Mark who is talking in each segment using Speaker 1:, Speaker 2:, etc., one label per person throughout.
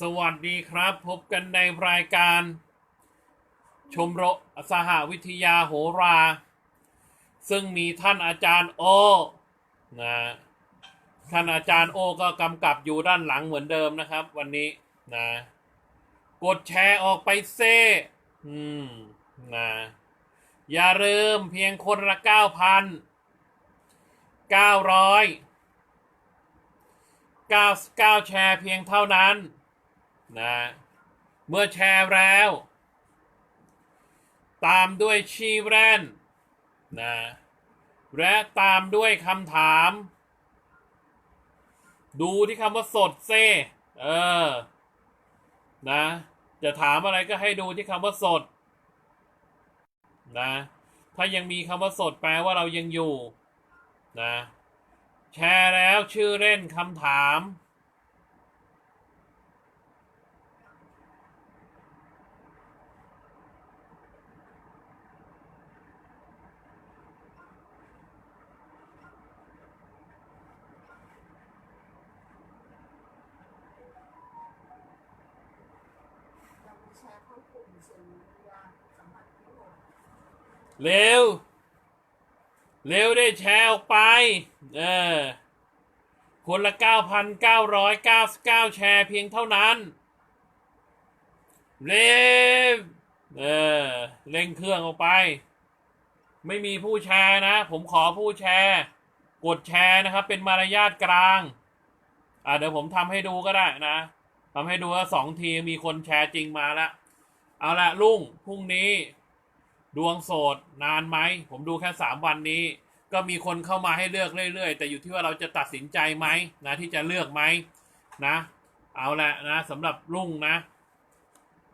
Speaker 1: สวัสดีครับ พบกันในรายการ ชมรมสหวิทยาโหรา ซึ่งมีท่านอาจารย์โอนะท่านอาจารย์โอก็กำกับอยู่ด้านหลังเหมือนเดิมนะครับ วันนี้นะกดแชร์ออกไปเซ่อืมนะอย่าลืมเพียงคนละเก้าพันเก้าร้อย99แชร์เพียงเท่านั้น นะเมื่อแชร์แล้ว ตามด้วยชีแรนนะและตามด้วยคำถาม ดูที่คำว่าสดเซเออ นะ จะถามอะไรก็ให้ดูที่คำว่าสด นะ ถ้ายังมีคำว่าสดแปลว่าเรายังอยู่ นะ แชร์แล้วชื่อเล่นคำถาม
Speaker 2: เราไปแชร์เข้ากลุ่มเชิญวิทยาสัมพันธ์ที่หก
Speaker 1: เร็ว เร็วได้แชร์ออกไป เออ คนละ 9,999 แชร์เพียงเท่านั้น เร็ว เออ เร่งเครื่องออกไป ไม่มีผู้แชร์นะ ผมขอผู้แชร์ กดแชร์นะครับ เป็นมารยาทกลาง อ่าเดี๋ยวผมทำให้ดูก็ได้นะทำให้ดูว่าสองทีมีคนแชร์จริงมาแล้ว เอาละลุงพรุ่งนี้ ดวงโสดนานไหม ผมดูแค่สามวันนี้ ก็มีคนเข้ามาให้เลือกเรื่อยๆ แต่อยู่ที่ว่าเราจะตัดสินใจไหมนะที่จะเลือกไหมนะ เอาละนะสำหรับลุงนะ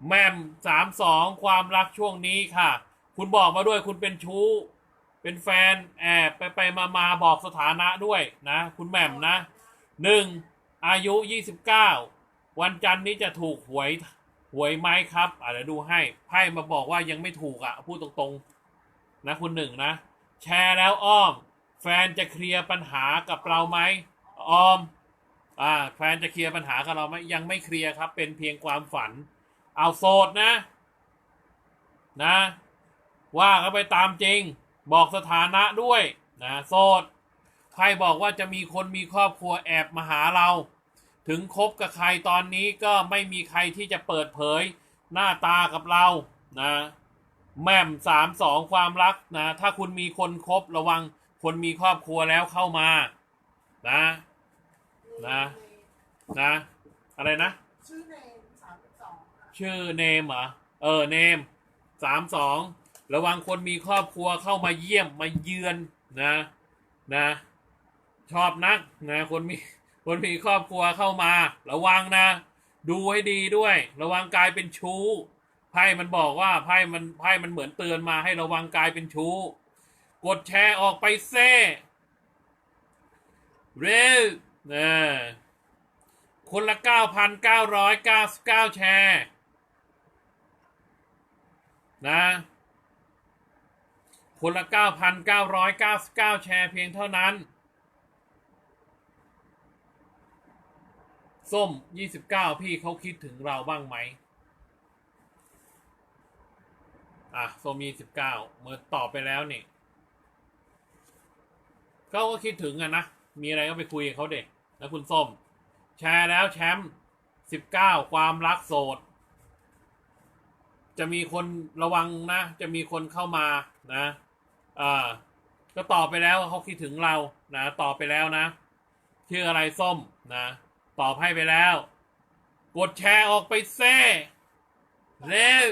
Speaker 1: แมมสามสองความรักช่วงนี้ค่ะ คุณบอกมาด้วยคุณเป็นชู้ เป็นแฟนแอบไปไปมามาบอกสถานะด้วยนะ คุณแหม่มนะหนึ่งอายุยี่สิบเก้าวันจันทร์นี้จะถูกหวย หวยไหมครับอะเดี๋ยวดูให้ไพ่มาบอกว่ายังไม่ถูกอะ พูดตรงๆ นะคุณหนึ่งนะ แชร์แล้วอ้อม แฟนจะเคลียร์ปัญหากับเราไหมอ้อมอ่าแฟนจะเคลียร์ปัญหากับเราไหมยังไม่เคลียร์ครับ เป็นเพียงความฝัน เอาโสดนะ นะ ว่ากันไปตามจริง บอกสถานะด้วยนะโสดไพ่บอกว่าจะมีคนมีครอบครัวแอบมาหาเรา ถึงคบกับใครตอนนี้ก็ไม่มีใครที่จะเปิดเผยหน้าตากับเรานะแม่มสามสองความรักนะถ้าคุณมีคนคบระวังคนมีครอบครัวแล้วเข้ามา นะนะนะอะไรนะ
Speaker 2: ชื่อเนมสามสิบสองค่ะ
Speaker 1: ชื่อเนมเหรอเออเนมสามสองระวังคนมีครอบครัวเข้ามาเยี่ยมมาเยือนนะนะ ชอบนักนะคนมี คนมีครอบครัวเข้ามา ระวังนะ ดูให้ดีด้วย ระวังกลายเป็นชู้ไพ่มันบอกว่าไพ่มันไพ่มันเหมือนเตือนมาให้ระวังกลายเป็นชู้ กดแชร์ออกไปเซ่เร็วนะคนละ 9,999 แชร์ นะ คนละ 9,999 แชร์เพียงเท่านั้น ส้ม29พี่เขาคิดถึงเราบ้างไหม อะส้ม29เก้าเมื่อตอบไปแล้วนี่เขาก็คิดถึงอะนะ มีอะไรก็ไปคุยกับเขาเด็กแล้วคุณส้ม แชร์แล้วแชมป์19ความรักโสด จะมีคนระวังนะ จะมีคนเข้ามานะอ่าก็ตอบไปแล้วเขาคิดถึงเรานะตอบไปแล้วนะชื่ออะไรส้มนะ ตอบให้ไปแล้ว กดแชร์ออกไปเซ่เร็ว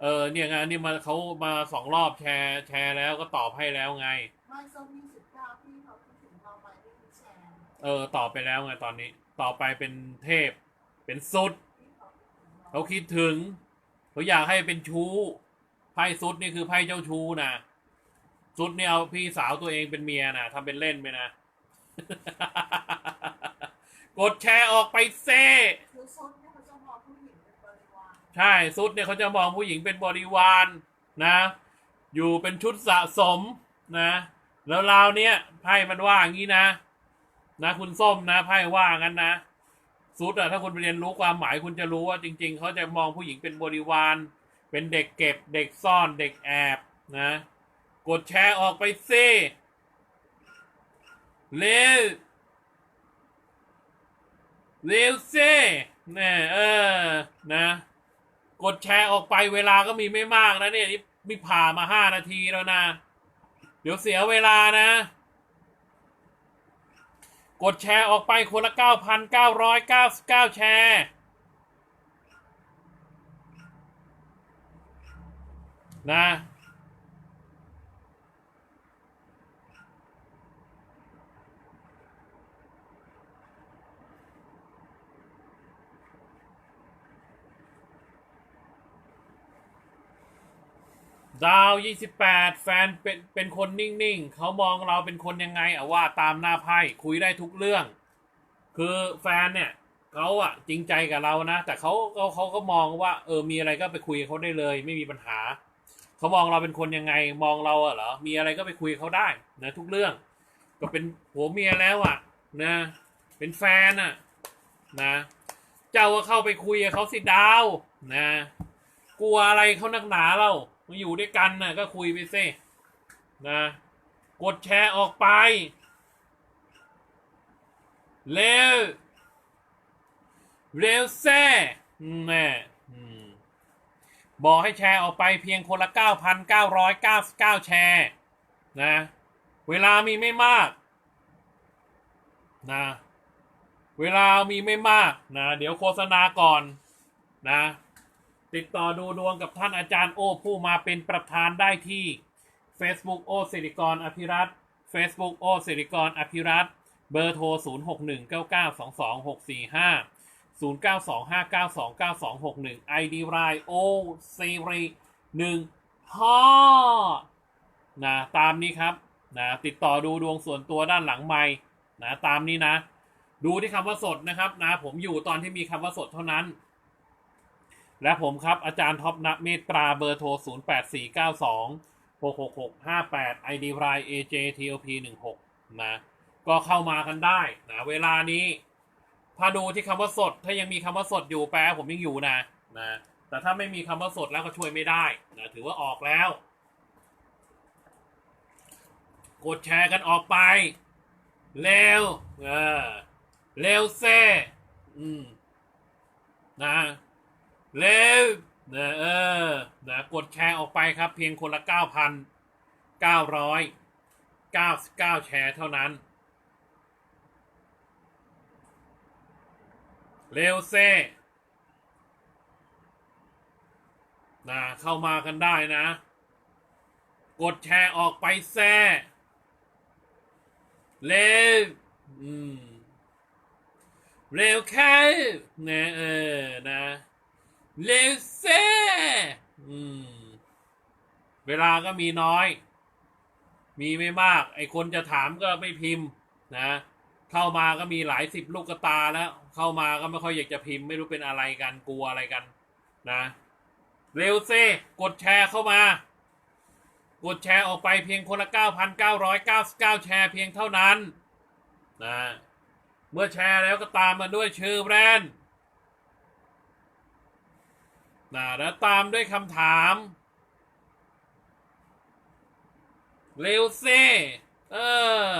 Speaker 2: เอ
Speaker 1: อเนี่ยไงนี่มาเขามาสองรอบแชร์แชร์แล้วก็ตอบให้แล้วไง
Speaker 2: ไม่ส้มยี่สิบเก้าพี่เขาคิดถึงเราไหมไม่ได้แชร์
Speaker 1: เออ ตอบไปแล้วไงตอนนี้ ต่อไปเป็นเทพ เป็นสุด
Speaker 2: เขาคิดถึง เขา
Speaker 1: อยากให้เป็นชู้ไพ่ซุดนี่คือไพ่เจ้าชู้นะซุดเนี่ยเอาพี่สาวตัวเองเป็นเมียนะทำเป็นเล่นไปนะ กดแชร์ออกไปเซ่
Speaker 2: คือส้มเนี่ยเขาจะมองผู้หญิงเป็นบริวาร
Speaker 1: ใช่ซุดเนี่ยเขาจะมองผู้หญิงเป็นบริวารนะ อยู่เป็นชุดสะสมนะ แล้วเราวเนี่ยไพ่มันว่าอย่างนี้นะ นะคุณส้มนะไพ่ว่างั้นนะซุดอะถ้าคุณไปเรียนรู้ความหมายคุณจะรู้ว่าจริง ๆ เขาจะมองผู้หญิงเป็นบริวาร เป็นเด็กเก็บ เด็กซ่อนเด็กแอบนะ กดแชร์ออกไปซิเร็ว เร็วซิเนี่เออ นะ กดแชร์ออกไปเวลาก็มีไม่มากนะเนี่ยนี่มีผ่ามาห้านาทีแล้วนะ เดี๋ยวเสียเวลานะ กดแชร์ออกไปคนละ9,999แชร์นะ ดาว 28 แฟนเป็นเป็นคนนิ่งๆ เขามองเราเป็นคนยังไงอะว่าตามหน้าไพ่คุยได้ทุกเรื่อง คือแฟนเนี่ยเขาอะจริงใจกับเรานะ แต่เขาเขาเขาก็มองว่า เออมีอะไรก็ไปคุยเขาได้เลย ไม่มีปัญหา เขามองเราเป็นคนยังไงมองเราอะเหรอมีอะไรก็ไปคุยเขาได้นะทุกเรื่อง ก็เป็นผัวเมียแล้วอะนะ เป็นแฟนอะนะ เจ้าก็เข้าไปคุยกับเขาสิดาวนะ กลัวอะไรเขานักหนาเรา มาอยู่ด้วยกันน่ะก็คุยไปสินะ กดแชร์ออกไปเร็วเร็วแซ่แม่บอกให้แชร์ออกไปเพียงคนละ 9,999 แชร์ นะ เวลามีไม่มาก นะ เวลามีไม่มาก นะ เดี๋ยวโฆษณาก่อน นะ ติดต่อดูดวงกับท่านอาจารย์โอผู้มาเป็นประธานได้ที่ Facebook โอสิริกรอภิรัต Facebook โอสิริกรอภิรัตเบอร์โทร 0 6 1 9 9 2 2 6 4 5 0 9 2 5 9 2 9 2 6 1 ID รายโอซีรีหนึ่งห้อนะตามนี้ครับนะติดต่อดูดวงส่วนตัวด้านหลังไม้นะตามนี้นะ ดูที่คำว่าสดนะครับนะผมอยู่ตอนที่มีคำว่าสดเท่านั้น และผมครับอาจารย์ท็อปณเมตตราเบอร์โทร 0 8 4 9 2 6 6 6 5 8 ID ราย AJTOP 1 6นะก็เข้ามากันได้นะเวลานี้ถ้าดูที่คำว่าสด ถ้ายังมีคำว่าสดอยู่แปลผมยังอยู่นะนะแต่ถ้าไม่มีคำว่าสดแล้วก็ช่วยไม่ได้นะถือว่าออกแล้ว กดแชร์กันออกไปเร็วเออเร็วเซ่อืมนะ เร็วนะเออนะกดแชร์ออกไปครับ เพียงคนละ 9,999 แชร์เท่านั้น เร็วเซ่นะเข้ามากันได้นะ กดแชร์ออกไปแซ่เร็วอืมเร็วแค่นะเออนะ เร็วเซ่เวลาก็มีน้อย มีไม่มาก ไอคนจะถามก็ไม่พิมพ์ นะ เข้ามาก็มีหลายสิบลูกกระตาแล้ว เข้ามาก็ไม่ค่อยอยากจะพิมพ์ ไม่รู้เป็นอะไรกันกลัวอะไรกัน นะเร็วเซ่กดแชร์เข้ามา กดแชร์ออกไปเพียงคนละ 9,999 แชร์เพียงเท่านั้น นะ เมื่อแชร์แล้วก็ตามมาด้วยชื่อแบรนด์ นะแล้วตามด้วยคำถาม เร็วเซ่เออ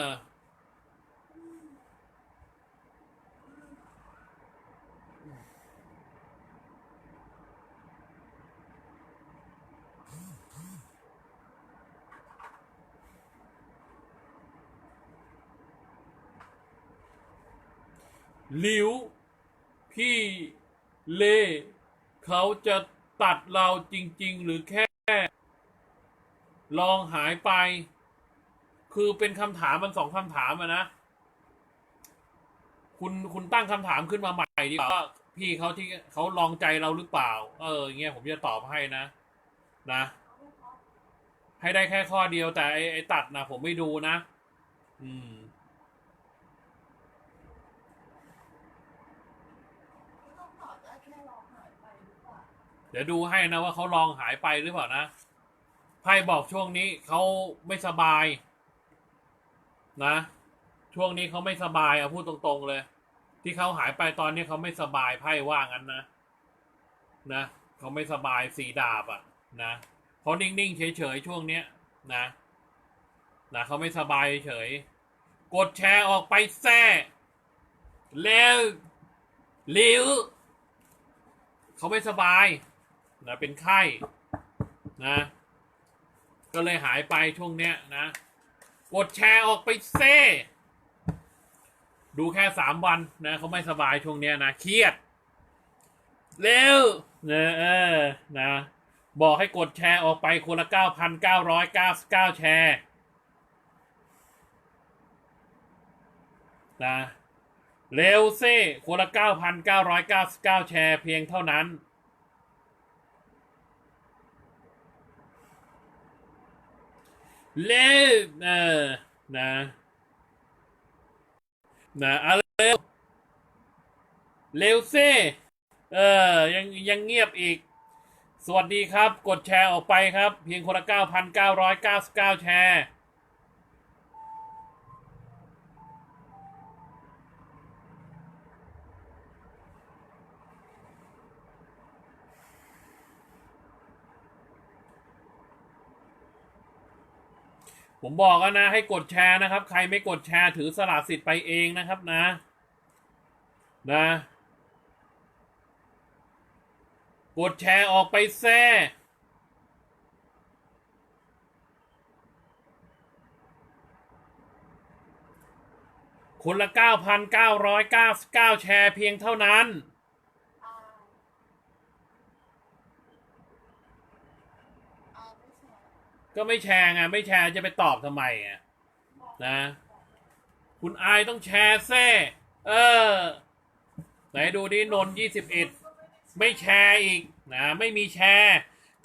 Speaker 1: ลิว พี่ เล่ เขาจะตัดเราจริง ๆ หรือแค่ลองหายไป คือเป็นคำถามมันสองคำถามอะนะ คุณคุณตั้งคำถามขึ้นมาใหม่ดีกว่าพี่เขาที่เขาลองใจเราหรือเปล่า เอออย่างเงี้ยผมจะตอบให้นะ นะ ให้ได้แค่ข้อเดียวแต่ไอไอตัดนะผมไม่ดูนะ อืม
Speaker 2: ต้องตอบได้แค่เราหายไปหรือเปล่า
Speaker 1: เดี๋ยวดูให้นะว่าเขาลองหายไปหรือเปล่านะไพ่บอกช่วงนี้เขาไม่สบาย นะ ช่วงนี้เขาไม่สบายเอาพูดตรงๆเลย ที่เขาหายไปตอนนี้เขาไม่สบายไพ่ว่างั้นนะนะเขาไม่สบายสีดาบอะนะเขานิ่งๆเฉยๆช่วงเนี้ย นะนะเขาไม่สบายเฉยกดแชร์ออกไปแซ่แล้วลิวเขาไม่สบาย นะเป็นไข้นะ ก็เลยหายไปช่วงเนี้ยนะ กดแชร์ออกไปเซ่ดูแค่สามวันนะเขาไม่สบายช่วงเนี้ยนะเครียด เร็วเนอเออนะ บอกให้กดแชร์ออกไปคนละเก้าพันเก้าร้อยเก้าเก้าแชร์นะเร็วเซิคนละเก้าพันเก้าร้อยเก้าเก้าแชร์เพียงเท่านั้น เร็วเออนะนะเอาเร็วเร็วซิเออ ยังยังเงียบอีก สวัสดีครับ กดแชร์ออกไปครับ เพียงคนละ 9,999 แชร์ ผมบอกแล้วนะให้กดแชร์นะครับ ใครไม่กดแชร์ถือสละสิทธิ์ไปเองนะครับนะ นะ กดแชร์ออกไปแซ่คนละ 9,999 แชร์เพียงเท่านั้น
Speaker 2: อ่าอ่าไม่แชร์
Speaker 1: ก็ไม่แชร์ไงไม่แชร์จะไปตอบทำไมอะนะ คุณไอต้องแชร์แซ่เออ ไหนดูดินนยี่สิบเอ็ดไม่แชร์อีกนะไม่มีแชร์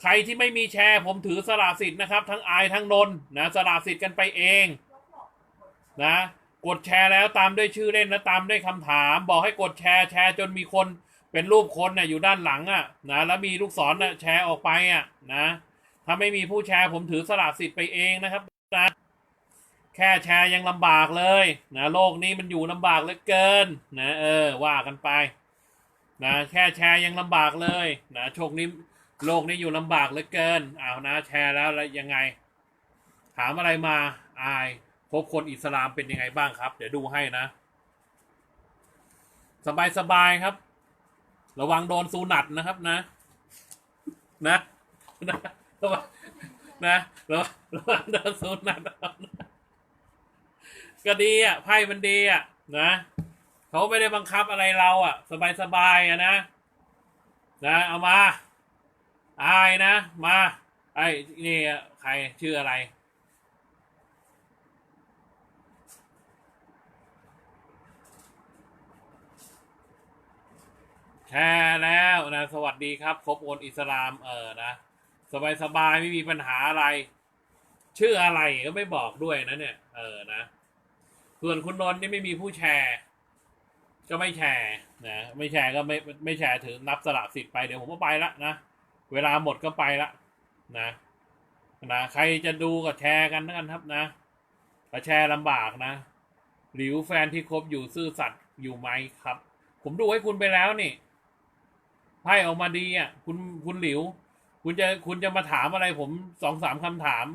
Speaker 1: ใครที่ไม่มีแชร์ ผมถือสละสิทธิ์นะครับ ทั้งไอทั้งนนนะสละสิทธิ์กันไปเองนะกดแชร์แล้วตามด้วยชื่อเล่นและตามด้วยคำถาม บอกให้กดแชร์แชร์จนมีคนเป็นรูปคนน่ะอยู่ด้านหลังอะนะแล้วมีลูกศรน่ะแชร์ออกไปอะนะ ถ้าไม่มีผู้แชร์ผมถือสละสิทธิ์ไปเองนะครับนะแค่แชร์ยังลำบากเลยนะโลกนี้มันอยู่ลำบากเหลือเกินนะเออว่ากันไปนะแค่แชร์ยังลำบากเลยนะโชคนี้โลกนี้อยู่ลำบากเหลือเกินเอานะแชร์แล้วแล้วยังไง ถามอะไรมาอายพบคนอิสลามเป็นยังไงบ้างครับ เดี๋ยวดูให้นะ สบายสบายครับ ระวังโดนซูนัดนะครับนะ นะนะ นะระวังระวังโดนซูนัดนะก็ดีอะไพ่มันดีอะ นะเขาไม่ได้บังคับอะไรเราอะ สบายสบายอะนะ นะเอามาอายนะมาไอ้นี่ใครชื่ออะไรแชร์แล้วนะ สวัสดีครับ ครบโอนอิสลามเออนะ สบายสบายๆไม่มีปัญหาอะไร ชื่ออะไรก็ไม่บอกด้วยนะเนี่ย เออนะส่วนคุณนนท์นี่ไม่มีผู้แชร์ ก็ไม่แชร์นะไม่แชร์ก็ไม่ไม่แชร์ถือนับสละสิทธิ์ไปเดี๋ยวผมก็ไปละนะเวลาหมดก็ไปละนะนะใครจะดูก็แชร์กันแล้วกันครับ นะแชร์ลำบากนะหลิวแฟนที่คบอยู่ซื่อสัตย์อยู่ไหมครับ ผมดูให้คุณไปแล้วนี่ไพ่ออกมาดีอะ คุณคุณหลิว คุณจะคุณจะมาถามอะไรผมสองสามคำถาม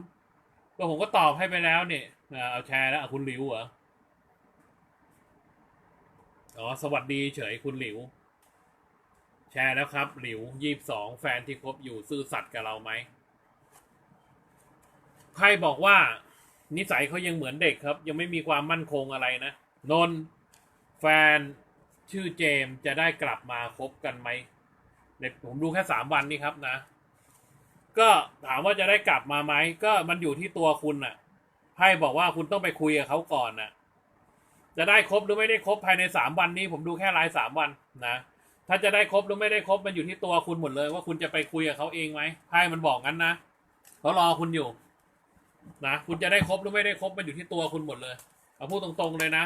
Speaker 1: ก็ผมก็ตอบให้ไปแล้วเนี่อ่าเอาแชร์แล้วคุณหลิวเหรออ๋อสวัสดีเฉยคุณหลิว แชร์แล้วครับ หลิวยี่บสองแฟนที่คบอยู่ซื่อสัตย์กับเราไหมไพ่บอกว่า นิสัยเขายังเหมือนเด็กครับ ยังไม่มีความมั่นคงอะไรนะนนแฟนชื่อเจมจะได้กลับมาคบกันไหมเด็กผมดูแค่สามวันนี่ครับนะ ก็ถามว่าจะได้กลับมาไหมก็มันอยู่ที่ตัวคุณน่ะไพ่บอกว่าคุณต้องไปคุยกับเขาก่อนน่ะ จะได้ครบหรือไม่ได้ครบภายในสามวันนี้ ผมดูแค่รายสามวันนะถ้าจะได้ครบหรือไม่ได้ครบมันอยู่ที่ตัวคุณหมดเลย ว่าคุณจะไปคุยกับเขาเองไหมไพ่มันบอกงั้นนะเขารอคุณอยู่ นะคุณจะได้ครบหรือไม่ได้ครบมันอยู่ที่ตัวคุณหมดเลยเอาพูดตรงๆเลยนะ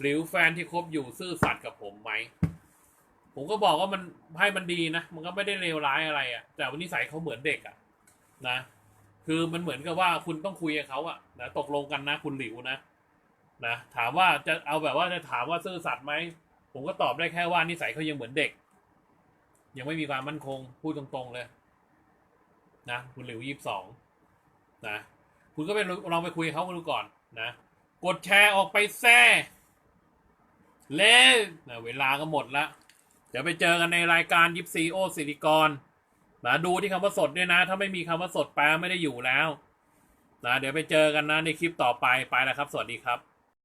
Speaker 1: หรือแฟนที่คบอยู่ซื่อสัตย์กับผมไหม ผมก็บอกว่ามันให้มันดีนะ มันก็ไม่ได้เลวร้ายอะไรอะ่ะ แต่วันนิสัยเขาเหมือนเด็กอะ่ะ นะ คือมันเหมือนกับว่าคุณต้องคุยกับเขาอะ่ะนะตกลงกันนะคุณหลิวนะนะถามว่าจะเอาแบบว่าจะถามว่าซื่อสัตย์ไหมผมก็ตอบได้แค่ว่านิสัยเขายังเหมือนเด็ก ยังไม่มีความมั่นคงพูดตรงๆเลย นะคุณหลิวยี่สิบสองนะคุณก็ไปลองไปคุยเขาดูก่อนนะกดแชร์ออกไปแซ่เล่นะเวลาก็หมดละ ดี๋ยวไปเจอกันในรายการยิปซีโอสิริกรนะดูที่คำว่าสดด้วยนะ ถ้าไม่มีคำว่าสดแปลไม่ได้อยู่แล้วนะเดี๋ยวไปเจอกันนะในคลิปต่อไปไปแล้วครับ สวัสดีครับ